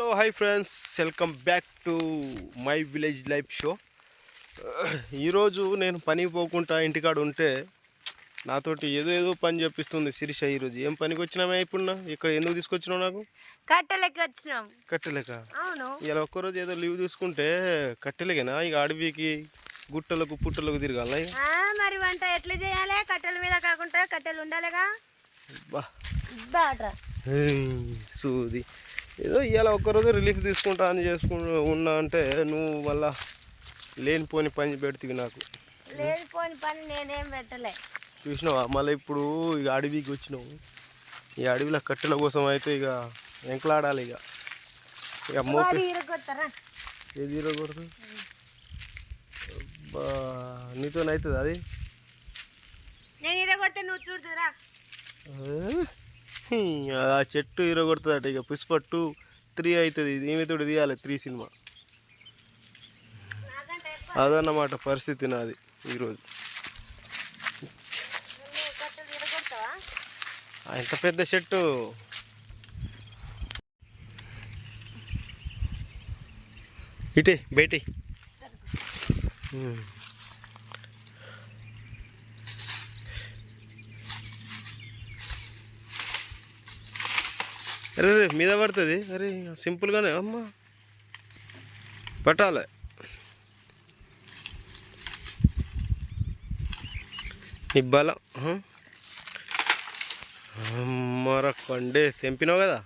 Hello hi friends. Welcome back to my village life show. ఈరోజు నేను పని పోకుండా ఇంటికాడ ఉంటే నాతోటి ఏదో ఏదో పని చెప్పిస్తుంది శిరీష ఈరోజు ఏం పనికి వచ్చినామే ఇప్పుడు? ఇక్కడ ఎందుకు తీసుకొచ్చినావు నాకు? కట్టెలకి వచ్చినాం. కట్టెలేక? ఇలా ఒక్కరోజు ఏదో లీవ్ తీసుకుంటే కట్టెలేకేనా? ఇక అడవికి గుట్టలకు పుట్టలకు తిరగాల మరి వంట ఎట్లా చేయాలి? కట్టెల మీద కాకుండా కట్టెలు ఉండాలిగా. సూది. ఏదో ఇవాళ ఒక్కరోజు రిలీఫ్ తీసుకుంటా అని చేసుకుంటూ ఉన్నా అంటే నువ్వు మళ్ళా లేనిపోని పని పెడుతుంది నాకు. లేదు పోని నేనేం పెట్టలే. చూసినావా? మళ్ళీ ఇప్పుడు ఇక అడవికి వచ్చినావు. ఈ అడవిలో కట్టెల కోసం అయితే ఇక ఎంకలాడాలి ఇక. ఇక మోపి ఏది నీతోనవుతుంది అది? నేను ఇరగొడితే నువ్వు చూడుతురా ఆ, చెట్టు హీరో కొడుతుందట ఇక పుష్ప టూ త్రీ అవుతుంది ఈమెతోటి తీయాలి? Three cinema. అదన్నమాట పరిస్థితి నాది ఈరోజు. ఆ, ఎంత పెద్ద చెట్టు. ఇటే బయటి అరే రే మీద పడుతుంది. అరే సింపుల్గానే అమ్మా. పట్టాలి. నీ బలం? అమ్మర కొండే తెంపినావు కదా?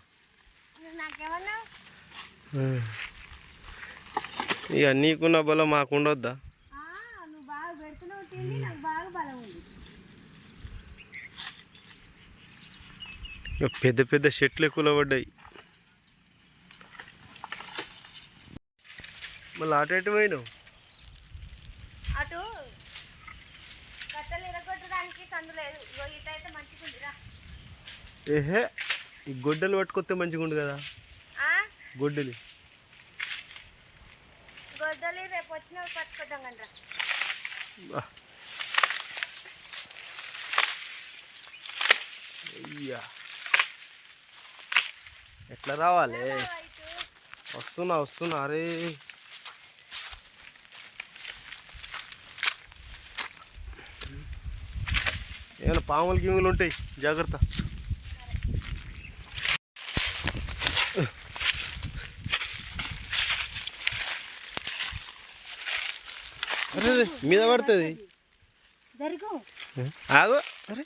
ఇక నీకున్న బలం మాకు ఉండొద్దా ఆ, నువ్వు బాగా పెడుతున్నావు తిండి నాకు బాగా బలం ఉంది ఇక పెద్ద పెద్ద చెట్లు ఎక్కువ పడ్డాయి. మళ్ళీ అటు ఎటు పోయినావు? అటు ఏహే ఈ గొడ్డలు పట్టుకొస్తే మంచిగా ఉండు కదా గొడ్డలి. గొడ్డలి రేపు వచ్చినప్పుడు బా. అయ్యా. ఎట్లా రావాలి? వస్తున్నా వస్తున్నా. అరే. ఏమైనా పాములు గిములు ఉంటాయి? జాగ్రత్త. మీద పడుతుంది. ఆగు. అరే.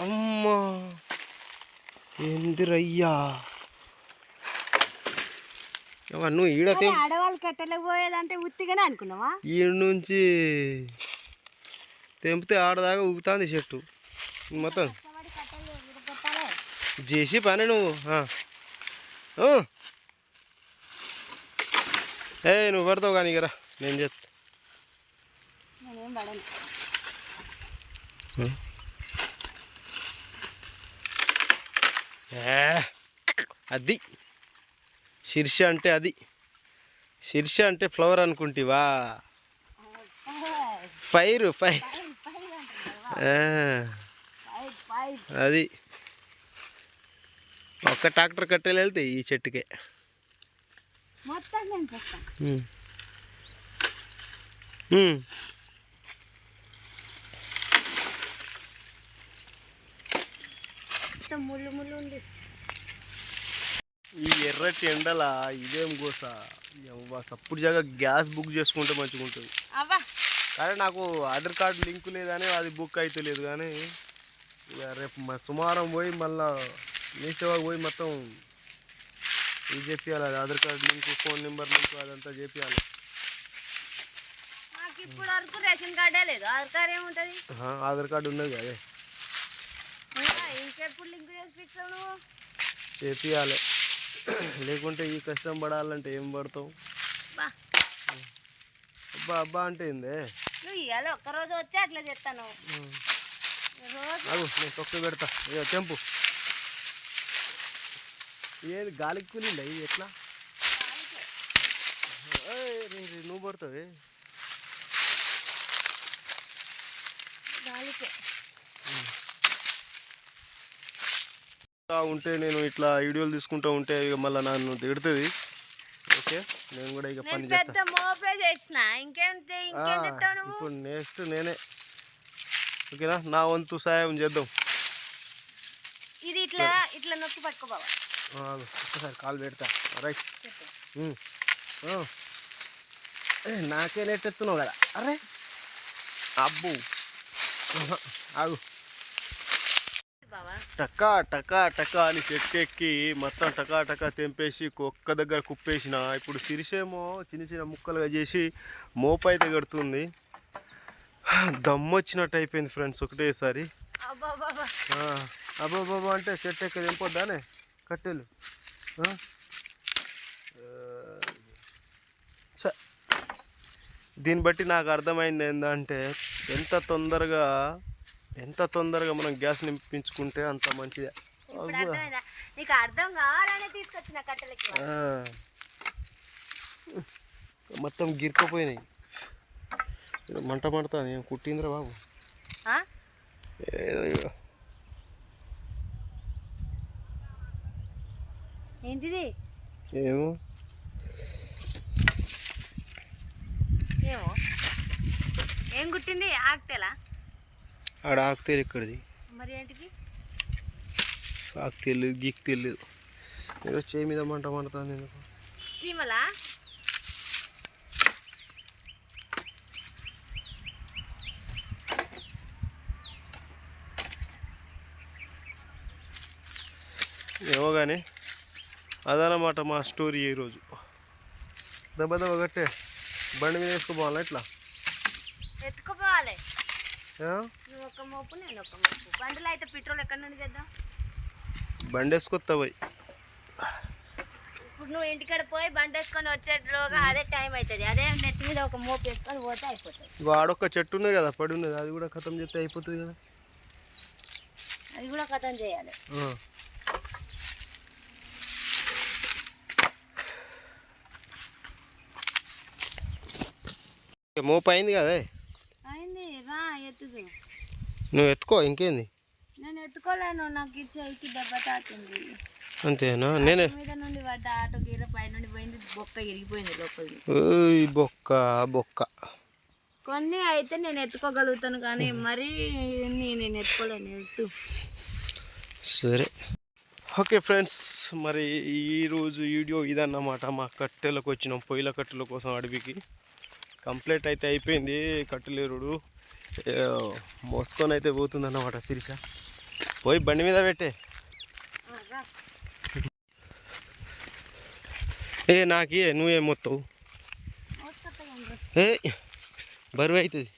అమ్మా. ఏందిరయ్యా? నువ్వు ఈడ తెం ఆడవాళ్ళు కట్టెలకు పోయేదంటే ఉత్తిగానే అనుకున్నావా? ఈడ నుంచి తెంపితే ఆడదాకా ఊపుతాంది చెట్టు. మొత్తం చేసి పని నువ్వు. ఏ నువ్వు పడతావు కానీ ఇక రా నేను చేస్తా నేనేం పడను ఏ, అది. శీర్ష అంటే అది. శీర్ష అంటే ఫ్లవర్ అనుకుంటివా? Fire fire. అది. ఒక్క ట్రాక్టర్ కట్టెలు వెళ్తాయి ఈ చెట్టుకే. మొత్తం మొత్తం ముళ్ళు ముళ్ళు ఉంది. ఈ ఎర్రటి ఎండల ఇదేం గోస? సప్పుడు జాగా గ్యాస్ బుక్ చేసుకుంటే మంచిగా ఉంటుంది. కానీ నాకు ఆధార్ కార్డు లింక్ లేదని అది బుక్ అయితే లేదు కానీ ఇక రేపు సుమారం పోయి మళ్ళా మీ సేవకు పోయి మొత్తం ఇది చెప్పాలి అది Aadhaar card link phone number link అదంతా చెప్పాలి ఇప్పుడు వరకు రేషన్ కార్డే లేదు. ఆధార్ కార్డ్ ఏముంటుంది? ఆధార్ కార్డు ఉన్నది అదే ఇంకెప్పుడు లింక్ చేసి పిస్తావు నువ్వు? చేపియాలి లేకుంటే ఈ కష్టం పడాలంటే ఏం పడతావు? అబ్బా అబ్బా అంటే ఏందే? నువ్వు ఇవాళ ఒక్కరోజు వచ్చి అట్లా చెప్తాను నేను తొక్క పెడతా. ఇక తెంపు. ఏది గాలికి కూలిందా? ఇది ఎట్లా? నువ్వు పడతావే. గాలికే ఇలా ఉంటే నేను ఇట్లా వీడియోలు తీసుకుంటూ ఉంటే ఇక మళ్ళీ నన్ను తిడుతుంది. ఓకే నేను కూడా ఇక పని ఇప్పుడు నెక్స్ట్ నేనే. ఓకేనా? నా వంతు సాయం చేద్దాం. ఇది ఇట్లా ఇట్లా నొక్కి పట్టుకో ఒక్కసారి కాలు పెడతా. రైట్ నాకే నెట్టెత్తున్నావు కదా. అరే. అబ్బు. ఆగు. టకా టకా టకా అని చెట్టెక్కి మొత్తం టకా టకా తెంపేసి ఒక్క దగ్గర కుప్పేసిన. ఇప్పుడు సిరిసేమో చిన్న చిన్న ముక్కలుగా చేసి మోపు అయితే కడుతుంది దమ్మొచ్చినట్టు అయిపోయింది ఫ్రెండ్స్ ఒకటేసారి. అబ్బా బాబా ఆ, అబ్బో బాబా అంటే చెట్టు ఎక్క తెంపొద్దానే? కట్టెలు. దీన్ని బట్టి నాకు అర్థమైంది ఏంటంటే ఎంత తొందరగా ఎంత తొందరగా మనం గ్యాస్ నింపించుకుంటే అంత మంచిదే. నీకు అర్థం కావాలనే తీసుకొచ్చిన కట్టెలకి. మొత్తం గిరుకపోయినాయి. మంట మండుతుంది ఏం కుట్టిందిరా బాబు? ఏదో. ఏంటిది? ఏమో? ఏమో? ఏం గుట్టింది ఆక్తేలా ఆడ ఆకు తేలి ఇక్కడిది మరి ఏంటిది? ఆకు తెలియదు గీక్ తెలియదు ఏదో చేయి మీద మంట మండుతుంది ఎందుకు. చీమలా? ఏమో కానీ అదనమాట మా స్టోరీ ఈరోజు దెబ్బ దెబ్బ కట్టే బండి మీద వేసుకోపోవాలా ఇట్లా ఎత్తుకుపోవాలి? నువ్వు ఒక మోపు నేను ఒక మోపు. బండిలో అయితే పెట్రోల్ ఎక్కడి నుండి చేద్దాం బండి వేసుకొస్తా పోయి. ఇప్పుడు నువ్వు ఇంటికాడ పోయి బండి వేసుకొని వచ్చేట్లోగా అదే టైం అవుతుంది అదే నెత్తి మీద ఒక మోపు వేసుకొని పోతే అయిపోతుంది. ఆడొక్క చెట్టు ఉన్నది కదా పడి ఉన్నది. అది కూడా ఖతం చేస్తే అయిపోతుంది కదా. అది కూడా కథం చేయాలి. ఆ. ఇక మోపు అయింది కదా నువ్వు ఎత్తుకో ఇంకేంది? నేను ఎత్తుకోలేను నాకు అయితే దెబ్బ తాకింది. అంతేనా? నేనే మీద నుండి పడ్డ ఆటో గీర పై నుండి పోయింది బొక్క ఇరిగిపోయింది లోపలికి. ఓయ్ బొక్క బొక్క. కొన్ని అయితే నేను ఎత్తుకోగలుగుతాను కానీ మరి నేను ఎత్తుకోలేను ఎత్తు. సరే. ఓకే ఫ్రెండ్స్ మరి ఈరోజు వీడియో ఇదన్నమాట. మా కట్టెలకు వచ్చినాం పొయ్యిల కట్టెల కోసం అడవికి. కంప్లీట్ అయితే అయిపోయింది కట్టెలేరుడు. మోసుకొని అయితే పోతుందన్నమాట శిరీష పోయి బండి మీద పెట్టే. ఏ నాకి నువ్వేం మొత్తావు. ఏ బరువు అవుతుంది